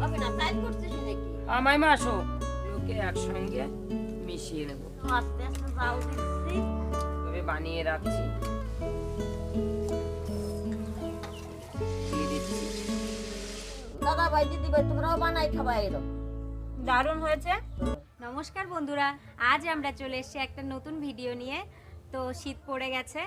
হবে না তাই করছিস নাকি? আমায় মা আসো। লোকে একসঙ্গে মিশিয়ে নেব। আস্তে আস্তে জাল দিচ্ছি তবে বানিয়ে রাখছি। দাদা ভাই দিদি ভাই তোমরাও বানাই খাবা এরকম দারুণ হয়েছে। নমস্কার বন্ধুরা আজ আমরা চলে এসেছি একটা নতুন ভিডিও নিয়ে। তো শীত পড়ে গেছে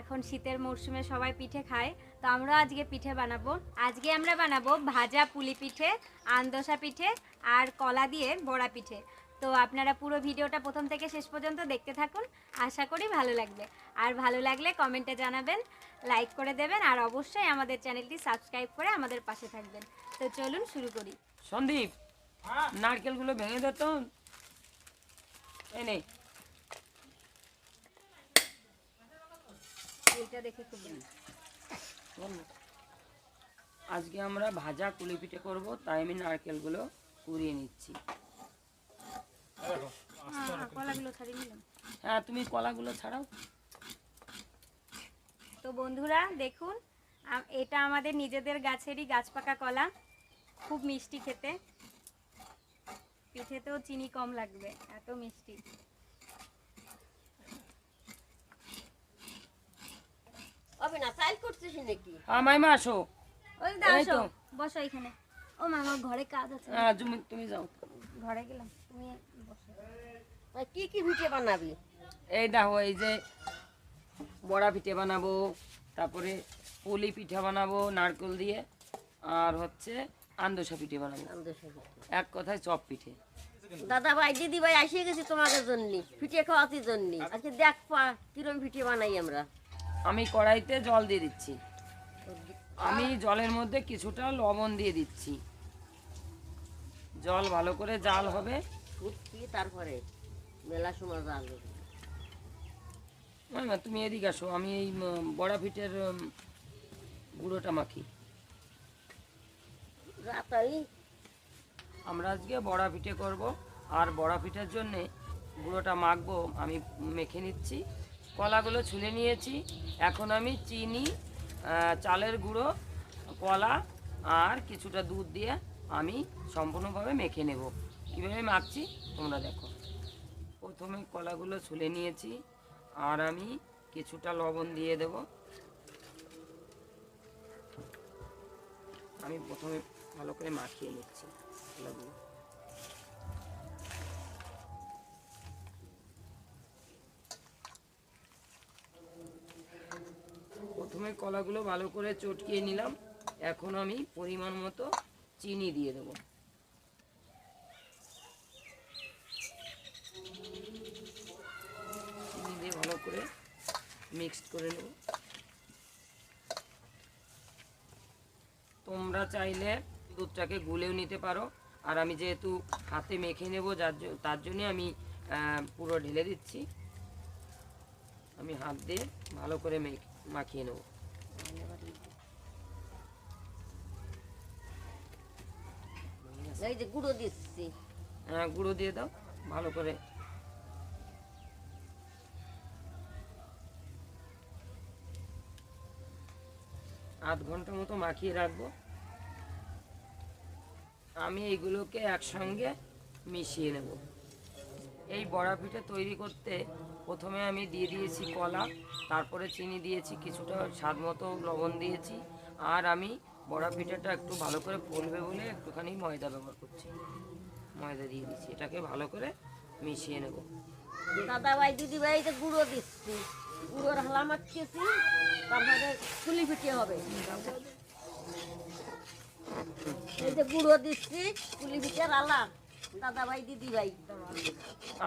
এখন শীতের মরশুমে সবাই পিঠে খায়। তো আমরা আজকে পিঠে বানাবো। আজকে আমরা বানাবো ভাজা পুলি পিঠে আন্দোসা পিঠে আর কলা দিয়ে বড়া পিঠে। তো আপনারা পুরো ভিডিওটা প্রথম থেকে শেষ পর্যন্ত দেখতে থাকুন আশা করি ভালো লাগবে। আর ভালো লাগলে কমেন্টে জানাবেন লাইক করে দেবেন আর অবশ্যই আমাদের চ্যানেলটি সাবস্ক্রাইব করে আমাদের পাশে থাকবেন। তো চলুন শুরু করি। সন্দীপ নারকেলগুলো ভেঙে দে তো। এই এইটা দেখে খুব। আজকে আমরা ভাজা কুলি পিঠে করব তাই আমি নারকেলগুলো কুড়িয়ে নিচ্ছি। হ্যাঁ, হ্যাঁ তুমি কলাগুলো ছাড়াও। তো বন্ধুরা দেখুন এটা আমাদের নিজেদের গাছেরই গাছ পাকা কলা। খুব মিষ্টি খেতে। পিঠেতেও চিনি কম লাগবে এত মিষ্টি। হবে না তাই করছিস নাকি? আমায় মা আসো। ওই তো। আসো, বসো এখানে। ও মা আমার ঘরে কাজ আছে। হ্যাঁ তুমি তুমি যাও। ঘরে গেলাম তুমি বসো। কি কি পিঠে বানাবি? এই দেখো এই যে বড়া পিঠে বানাবো তারপরে পুলি পিঠা বানাবো নারকেল দিয়ে আর হচ্ছে আন্দোসা পিঠে বানাবো। এক কথায় চপ পিঠে। দাদা ভাই দিদি ভাই আসিয়ে গেছি তোমাদের জন্য পিঠে খাওয়াতে জন্য। আজকে দেখ পা কিরম পিঠে বানাই আমরা। আমি কড়াইতে জল দিয়ে দিচ্ছি। আমি জলের মধ্যে কিছুটা লবণ দিয়ে দিচ্ছি। জল ভালো করে জাল হবে। ফুটকি তারপরে মেলা সময় জাল। মাইমা তুমি এদিকে আসো আমি এই বড়া পিঠের গুঁড়োটা মাখি। আমরা আজকে বড়া পিঠে করব আর বড়া পিঠের জন্যে গুঁড়োটা মাখবো আমি মেখে নিচ্ছি। কলাগুলো ছুলে নিয়েছি। এখন আমি চিনি চালের গুঁড়ো, কলা আর কিছুটা দুধ দিয়ে আমি সম্পূর্ণভাবে মেখে নেব। কীভাবে মাখছি তোমরা দেখো। প্রথমে কলাগুলো ছুলে নিয়েছি আর আমি কিছুটা লবণ দিয়ে দেব। আমি প্রথমে ভালো করে মাখিয়ে নিচ্ছি কলাগুলো। কলাগুলো ভালো করে চটকিয়ে নিলাম। এখন আমি পরিমাণ মতো চিনি দিয়ে দেবো। চিনি দিয়ে ভালো করে মিক্সড করে নেব। তোমরা চাইলে দুধটাকে গুলেও নিতে পারো। আর আমি যেহেতু হাতে মেখে নেব, যার তার জন্য আমি পুরো ঢেলে দিচ্ছি। আমি হাত দিয়ে ভালো করে মেখ, মাখিয়ে নেব। এই যে গুঁড়ো দিচ্ছি। হ্যাঁ গুঁড়ো দিয়ে দাও ভালো করে। আধ ঘণ্টা মতো মাখিয়ে রাখব। আমি এইগুলোকে একসঙ্গে মিশিয়ে নেব। এই বড়া পিঠে তৈরি করতে প্রথমে আমি দিয়ে দিয়েছি কলা তারপরে চিনি দিয়েছি কিছুটা স্বাদ মতো লবণ দিয়েছি আর আমি বড়া পিঠাটা একটু ভালো করে ফুলবে বলে একটুখানি ময়দা ব্যবহার করছি। ময়দা দিয়ে দিচ্ছি। এটাকে ভালো করে মিশিয়ে নেব। দাদা ভাই দিদি ভাই গুঁড়ো দিচ্ছি। গুঁড়োর হালা মাটকেছি তারপরে ফুলি পিঠে হবে। এই যে গুঁড়ো দিচ্ছি ফুলি পিঠের আলা দাদা ভাই দিদি ভাই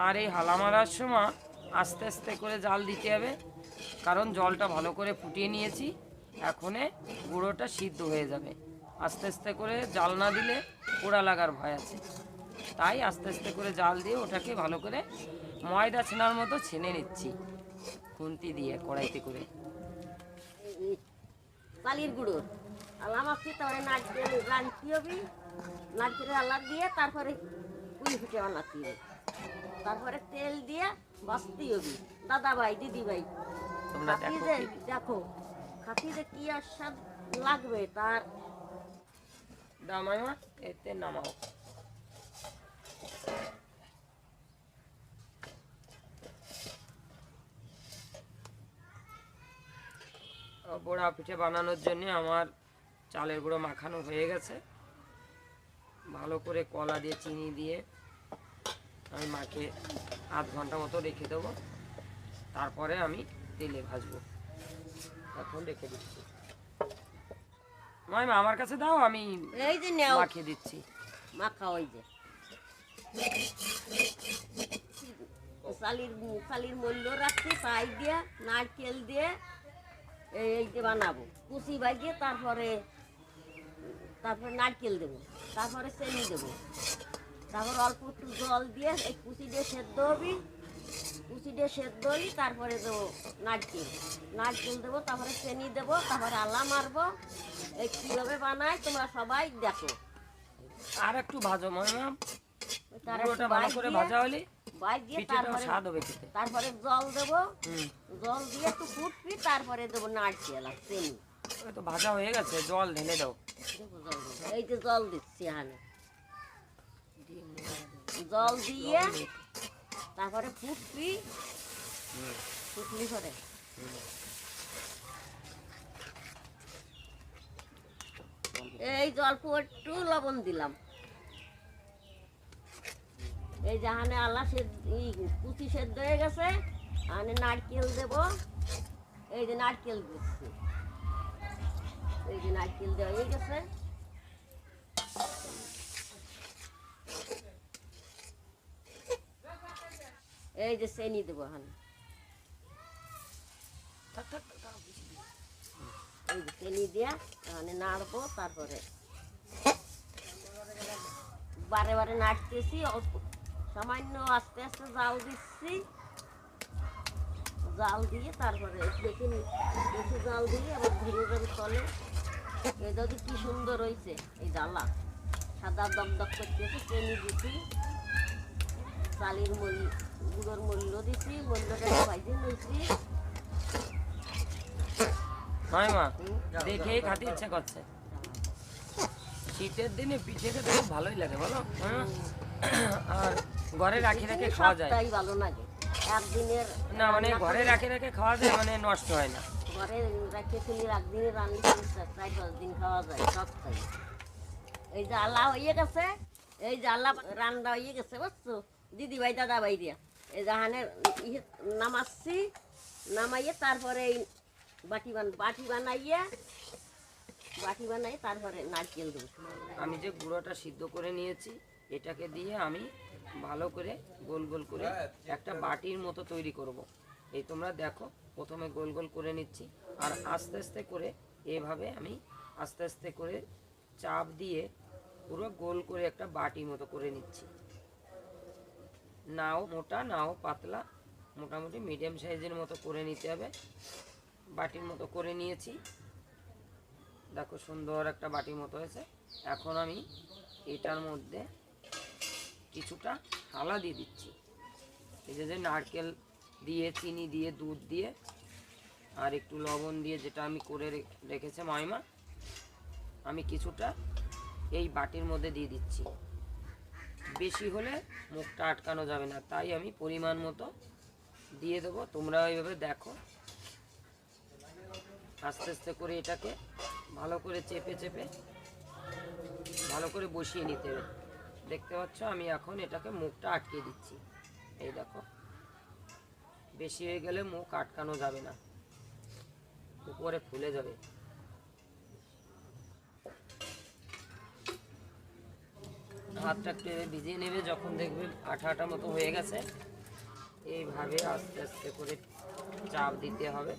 আর এই হালা মারার সময় আস্তে আস্তে করে জাল দিতে হবে। কারণ জলটা ভালো করে ফুটিয়ে নিয়েছি। এখনে গুঁড়োটা সিদ্ধ হয়ে যাবে। আস্তে আস্তে করে জাল না দিলে পোড়া লাগার ভয় আছে। তাই আস্তে আস্তে করে জাল দিয়ে ওটাকে ভালো করে ময়দা ছেনার মতো ছেনে নিচ্ছি খুন্তি দিয়ে কড়াইতে করে। গুঁড়ো। মাখছি তারপরে নারকেল রাঁধতে হবে নারকেলের আলা দিয়ে তারপরে পুলি বানাতে হবে তারপরে তেল দিয়ে বাঁচতে হবে দাদা ভাই দিদি ভাই। দেখো। খাতি যে কি আর স্বাদ লাগবে? তার দাও মাইমা এতে নামাও। বড়া পিঠে বানানোর জন্য আমার চালের গুঁড়ো মাখানো হয়ে গেছে। ভালো করে কলা দিয়ে, চিনি দিয়ে আমি মাকে আধ ঘণ্টা মতো রেখে দেবো। তারপরে আমি তেলে ভাজবো। এখন রেখে দিচ্ছি। মাইমা আমার কাছে দাও আমি এই যে নেও। মাখিয়ে দিচ্ছি। মাখা ওই যে। চালির চালির মূল্য রাখছি তাই দিয়ে নারকেল দিয়ে এই যে বানাবো। কুচি বাজিয়ে তারপরে তারপরে নারকেল দেবো তারপরে চেনি দেবো। তারপর অল্প একটু জল দিয়ে এই কুচি দিয়ে সেদ্ধ হবি। সেদ্ধ তারপরে দেবো নারকেল। নারকেল দেবো তারপরে চেনি দেবো তারপরে আলা মারবো। এই কীভাবে বানায় তোমরা সবাই দেখো। আর একটু ভাজো মাইমা পুরোটা ভালো করে ভাজা হলে বাই দিয়ে পিঠেটাও তারপরে জল দেবো। জল দিয়ে একটু ফুটবি তারপরে দেবো নারকেল আর চিনি। তো ভাজা হয়ে গেছে জল ঢেলে দাও। দেবো। এই যে জল দিচ্ছি জল দিয়ে তারপরে ফুটবি ফুটলি করে। এই জল্প একটু লবণ দিলাম। এই জাহানে আল্লাহ কুচি সেদ্ধ হয়ে গেছে। আনে নারকেল দেব। এই যে নারকেল দিচ্ছি। এই যে নারকেল দেওয়া হয়ে গেছে। এই যে চেনি দেবো। এই যে চেনি দিয়া এখানে নাড়বো তারপরে বারে বারে নাড়তেছি সামান্য আস্তে আস্তে জাল দিচ্ছি। জাল দিয়ে তারপরে বেশি জাল দিয়ে আবার ধীরে ধীরে চলে। এই যদি কি সুন্দর হয়েছে এই ডালা সাদা দগদগ করতেছে চেনি দিছি। চালির মূল্য গুঁড়োর মূল্য দিছি মূল্যটা ভাইজে নিয়েছি মাইমা হুম। দেখেই খাতে ইচ্ছে করছে। শীতের দিনে পিঠে খেতে খুব ভালোই লাগে বলো? আর ঘরে রাখি রেখে খাওয়া যায়। সবটাই ভালো লাগে। একদিনের না মানে ঘরে রাখে রেখে খাওয়া যায় মানে নষ্ট হয় না। ঘরে রেখে তুমি একদিনে রান্না চার পাঁচ দিন খাওয়া যায় এই যে আল্লাহ হয়ে গেছে এই যে আল্লাহ রান্না হয়ে গেছে বুঝছ? দিদি ভাই দাদা ভাই দিয়া। এই ইয়ে নামাচ্ছি, নামাইয়ে তারপরে এই বাটি বান, বাটি বানাইয়ে, বাটি বানাই তারপরে নারকেল দেবো আমি যে গুঁড়োটা সিদ্ধ করে নিয়েছি, এটাকে দিয়ে আমি ভালো করে গোল গোল করে একটা বাটির মতো তৈরি করব। এই তোমরা দেখো, প্রথমে গোল গোল করে নিচ্ছি, আর আস্তে আস্তে করে এভাবে আমি আস্তে আস্তে করে চাপ দিয়ে পুরো গোল করে একটা বাটির মতো করে নিচ্ছি নাও, মোটা নাও, পাতলা, মোটামুটি মিডিয়াম সাইজের মতো করে নিতে হবে। বাটির মতো করে নিয়েছি। দেখো সুন্দর একটা বাটির মতো হয়েছে। এখন আমি এটার মধ্যে কিছুটা হালা দিয়ে দিচ্ছি। এই যে নারকেল দিয়ে, চিনি দিয়ে, দুধ দিয়ে, আর একটু লবণ দিয়ে যেটা আমি করে রেখেছে মাইমা আমি কিছুটা এই বাটির মধ্যে দিয়ে দিচ্ছি। বেশি হলে মুখটা আটকানো যাবে না। তাই আমি পরিমাণ মতো দিয়ে দেবো। তোমরা এইভাবে দেখো। আস্তে আস্তে করে এটাকে ভালো করে চেপে চেপে ভালো করে বসিয়ে নিতে হবে। দেখতে পাচ্ছ, আমি এখন এটাকে মুখটা আটকে দিচ্ছি। এই দেখো। বেশি হয়ে গেলে মুখ আটকানো যাবে না। উপরে ফুলে যাবে। হাতটা একটু এভাবে ভিজিয়ে নেবে, যখন দেখবে আঠা আঠা মতো হয়ে গেছে। এইভাবে আস্তে আস্তে করে চাপ দিতে হবে।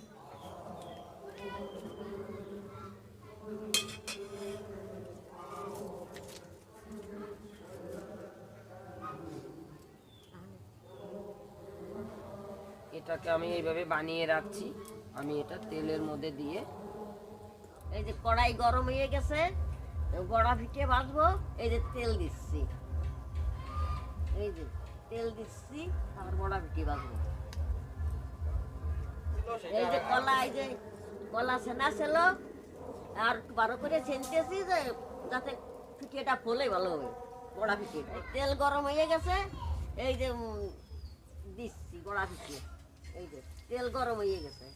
এটাকে আমি এইভাবে বানিয়ে রাখছি। আমি এটা তেলের মধ্যে দিয়ে এই যে কড়াই গরম হয়ে গেছে। গড়া ফিটে ভাজবো এই যে তেল দিচ্ছি। এই যে তেল দিচ্ছি, আবার গড়া ফিটে ভাজবো এই যে কলা, এই যে কলা সেনা ছিল, আর বারো করে ছেনতেছি যে যাতে পিঠেটা ফলে ভালো হবে, গড়া এই তেল গরম হয়ে গেছে, এই যে দিচ্ছি বড়া পিঠে। এই যে তেল গরম হয়ে গেছে।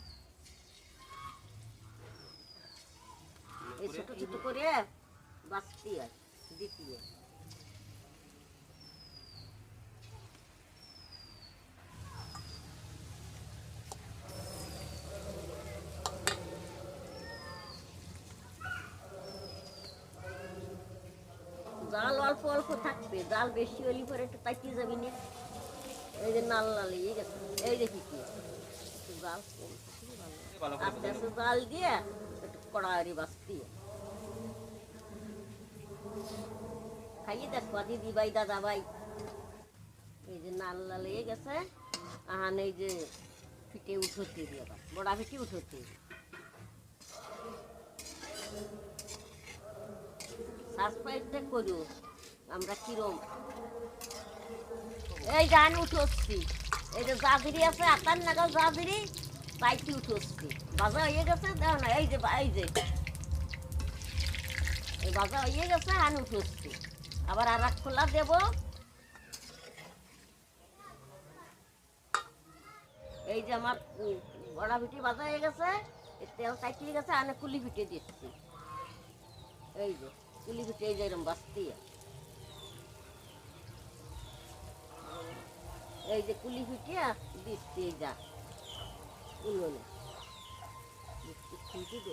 এই ছোট ছোট করে বাঁচতি আর দিতি জাল অল্প অল্প থাকবে জাল বেশি হলে পরে একটু তাকিয়ে যাবি না। এই যে নাল লাল ইয়ে গেছে এই যে কি জাল কম আস্তে আস্তে জাল দিয়ে একটু কড়াই বাঁচতি খাইয়ে দেখো দিদি ভাই দাদা ভাই। এই যে নাল লাল ইয়ে গেছে, আহান এই যে ফিটে উঠোতে দিয়ে আবার বড়া ফিটে উঠোতে সাবস্ক্রাইবটা করো, আমরা কিরম? এই গান উঠোচ্ছি, এই যে জাজিরি আছে আটার নাগাল জাজিরি পাইটি উঠোচ্ছি। বাজা হয়ে গেছে, দাও না, এই যে এই যে। এই বাজা হয়ে গেছে আন উঠোচ্ছি। আবার আর খোলা দেব। এই যে আমার বড়া ভিটি বাজা হয়ে গেছে তেল কাটিয়ে গেছে, আনে কুলি ভিটে দিচ্ছি। এই যে, কুলি ভিটে এই যে এরম বাস্তি এই যে কুলি ভিটিয়া দিচ্ছি এই যা। উনুনে। দিচ্ছি খুঁটি দে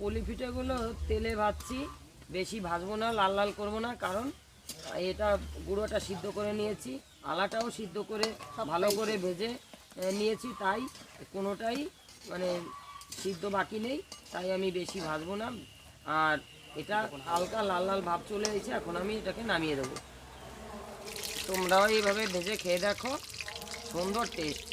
পলি পিঠেগুলো তেলে ভাজছি। বেশি ভাজবো না লাল লাল করব না কারণ এটা গুঁড়োটা সিদ্ধ করে নিয়েছি আলাটাও সিদ্ধ করে ভালো করে ভেজে নিয়েছি তাই কোনোটাই মানে সিদ্ধ বাকি নেই তাই আমি বেশি ভাজবো না। আর এটা হালকা লাল লাল ভাব চলে এসেছে এখন আমি এটাকে নামিয়ে দেবো। তোমরাও এইভাবে ভেজে খেয়ে দেখো সুন্দর টেস্ট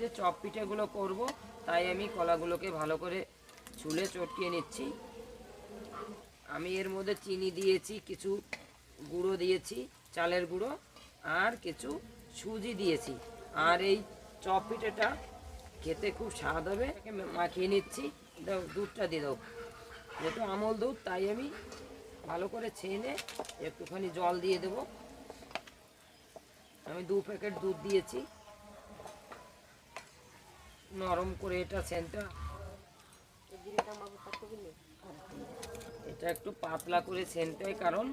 যে চপ পিঠেগুলো করব, তাই আমি কলাগুলোকে ভালো করে ছুলে চটকিয়ে নিচ্ছি। আমি এর মধ্যে চিনি দিয়েছি, কিছু গুঁড়ো দিয়েছি, চালের গুঁড়ো, আর কিছু সুজি দিয়েছি। আর এই চপ পিঠেটা খেতে খুব স্বাদ হবে। মাখিয়ে নিচ্ছি। দুধটা দিয়ে দাও। যেহেতু আমল দুধ, তাই আমি ভালো করে ছেনে একটুখানি জল দিয়ে দেবো। আমি দু প্যাকেট দুধ দিয়েছি। নরম করে এটা সেন্টটা এটা একটু পাতলা করে সেন্টাই কারণ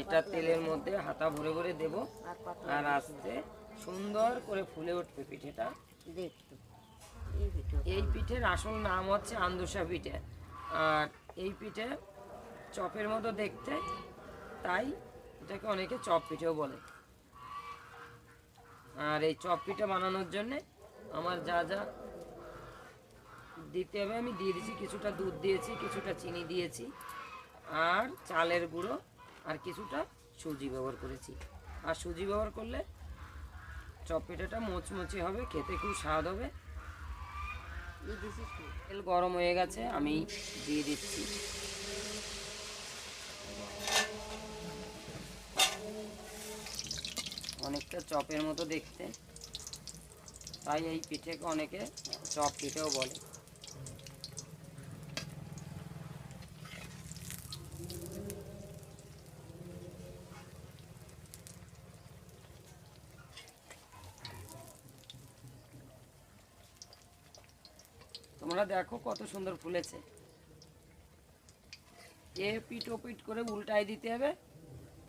এটা তেলের মধ্যে হাতা ভরে ভরে দেব। আর আস্তে সুন্দর করে ফুলে উঠবে পিঠেটা। দেখতো। এই পিঠের আসল নাম হচ্ছে আন্দুসা পিঠে। আর এই পিঠে চপের মতো দেখতে তাই এটাকে অনেকে চপ পিঠেও বলে। আর এই চপ পিঠে বানানোর জন্যে আমার যা যা দিতে হবে। আমি দিয়ে দিয়েছি, কিছুটা দুধ দিয়েছি, কিছুটা চিনি দিয়েছি, আর চালের গুঁড়ো, আর কিছুটা সুজি ব্যবহার করেছি। আর সুজি ব্যবহার করলে চপ পিঠাটা মোচমোচে হবে, খেতে খুব স্বাদ হবে? তেল গরম হয়ে গেছে, আমি দিয়ে দিচ্ছি। অনেকটা চপের মতো দেখতে, তাই এই পিঠেকে অনেকে চপ পিঠেও বলে। তোমরা দেখো কত সুন্দর ফুলেছে। এ পিট ও পিট করে উল্টাই দিতে হবে,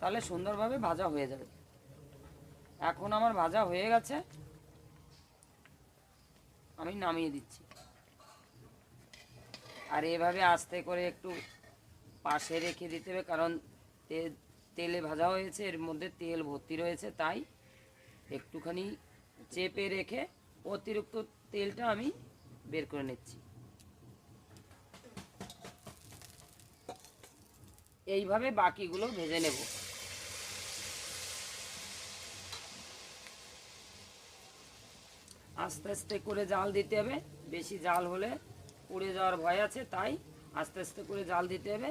তাহলে সুন্দরভাবে ভাজা হয়ে যাবে। এখন আমার ভাজা হয়ে গেছে, আমি নামিয়ে দিচ্ছি। আর এভাবে আস্তে করে একটু পাশে রেখে দিতে হবে, কারণ তেলে ভাজা হয়েছে, এর মধ্যে তেল ভর্তি রয়েছে, তাই একটুখানি চেপে রেখে অতিরিক্ত তেলটা আমি বের করে নিচ্ছি। এইভাবে বাকিগুলো ভেজে নেব। আস্তে আস্তে করে জাল দিতে হবে। বেশি জাল হলে পুড়ে যাওয়ার ভয় আছে, তাই আস্তে আস্তে করে জাল দিতে হবে।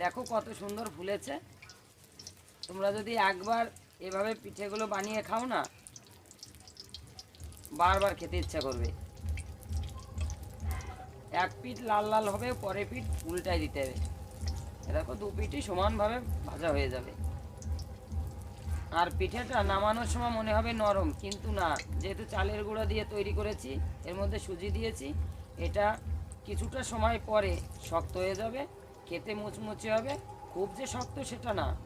দেখো কত সুন্দর ফুলেছে। তোমরা যদি একবার এভাবে পিঠেগুলো বানিয়ে খাও না, বারবার খেতে ইচ্ছা করবে। এক পিঠ লাল লাল হবে, পরে পিঠ উল্টাই দিতে হবে। দেখো, দু পিঠই সমানভাবে ভাজা হয়ে যাবে। আর পিঠেটা নামানোর সময় মনে হবে নরম, কিন্তু না। যেহেতু চালের গুঁড়ো দিয়ে তৈরি করেছি, এর মধ্যে সুজি দিয়েছি, এটা কিছুটা সময় পরে শক্ত হয়ে যাবে, খেতে মুচমুচে হবে। খুব যে শক্ত সেটা না,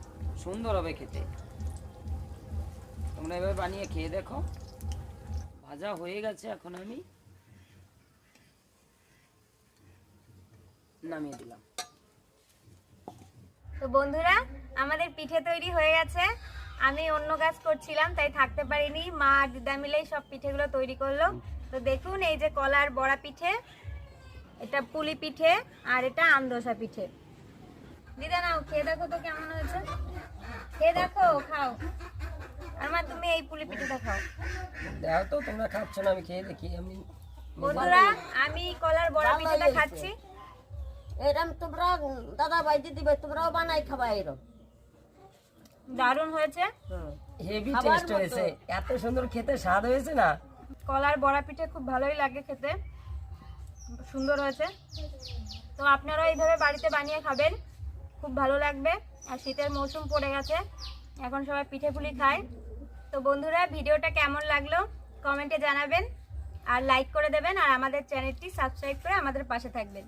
সুন্দর হবে খেতে। তোমরা এভাবে বানিয়ে খেয়ে দেখো। ভাজা হয়ে গেছে এখন আমি। নামিয়ে দিলাম। তো বন্ধুরা আমাদের পিঠে তৈরি হয়ে গেছে। আমি অন্য কাজ করছিলাম তাই থাকতে পারিনি। মা আর দিদা মিলেই সব পিঠেগুলো তৈরি করল। তো দেখুন এই যে কলার বড়া পিঠে এটা পুলি পিঠে আর এটা আমদোসা পিঠে। দিদা নাও খেয়ে দেখো তো কেমন হয়েছে। খেয়ে দেখো খাও। আর মা তুমি এই পুলি পিঠেটা খাও। দেখো তো তোমরা খাচ্ছ না আমি খেয়ে দেখি। আমি বন্ধুরা আমি কলার বড়া পিঠেটা খাচ্ছি। এরম তোমরা দাদা বাইদি দিবে তোমরাও বানাই খাবা এরম। দারুণ হয়েছে। Heavy taste. হয়েছে। এত সুন্দর খেতে স্বাদ হয়েছে না? কলার বড়া পিঠে খুব ভালোই লাগে খেতে। সুন্দর হয়েছে। তো আপনারাও এইভাবে বাড়িতে বানিয়ে খাবেন। খুব ভালো লাগবে। আর শীতের মৌসুম পড়ে গেছে। এখন সবাই পিঠে পুলি খায়। তো বন্ধুরা ভিডিওটা কেমন লাগল কমেন্টে জানাবেন। আর লাইক করে দেবেন। আর আমাদের চ্যানেলটি সাবস্ক্রাইব করে আমাদের পাশে থাকবেন।